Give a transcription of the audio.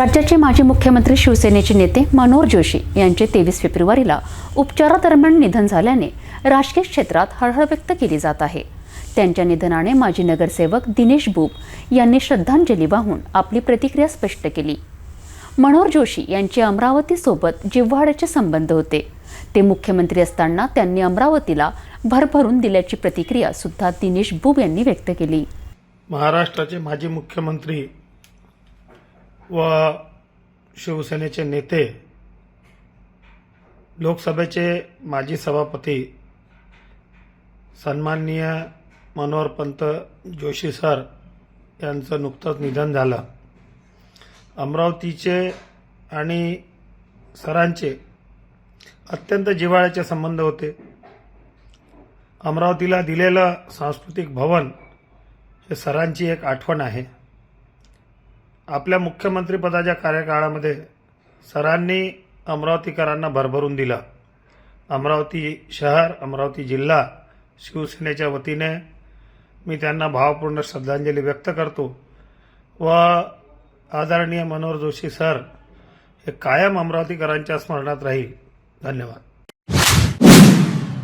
राज्याचे माजी मुख्यमंत्री शिवसेनेचे नेते मनोहर जोशी यांचे तेवीस फेब्रुवारीला उपचारादरम्यान निधन झाल्याने राजकीय क्षेत्रात हळहळ व्यक्त केली जात आहे. त्यांच्या निधनाने माजी नगरसेवक दिनेश बुब यांनी श्रद्धांजली वाहून आपली प्रतिक्रिया स्पष्ट केली. मनोहर जोशी यांचे अमरावतीसोबत जिव्हाळ्याचे संबंध होते. ते मुख्यमंत्री असताना त्यांनी अमरावतीला भरभरून दिल्याची प्रतिक्रिया सुद्धा दिनेश बुब यांनी व्यक्त केली. महाराष्ट्राचे माजी मुख्यमंत्री व शिवसेनेचे नेते लोकसभेचे माजी सभापती सन्माननीय मनोहरपंत जोशी सर यांचं नुकतंच निधन झालं. अमरावतीचे आणि सरांचे अत्यंत जिव्हाळ्याचे संबंध होते. अमरावतीला दिलेलं सांस्कृतिक भवन हे सरांची एक आठवण आहे. आपल्या मुख्यमंत्रीपदाच्या कार्यकाळामध्ये सरांनी अमरावतीकरांना भरभरून दिला. अमरावती शहर अमरावती जिल्हा शिवसेनेच्या वतीने मी त्यांना भावपूर्ण श्रद्धांजली व्यक्त करतो व आदरणीय मनोहर जोशी सर हे कायम अमरावतीकरांच्या स्मरणात राहील. धन्यवाद.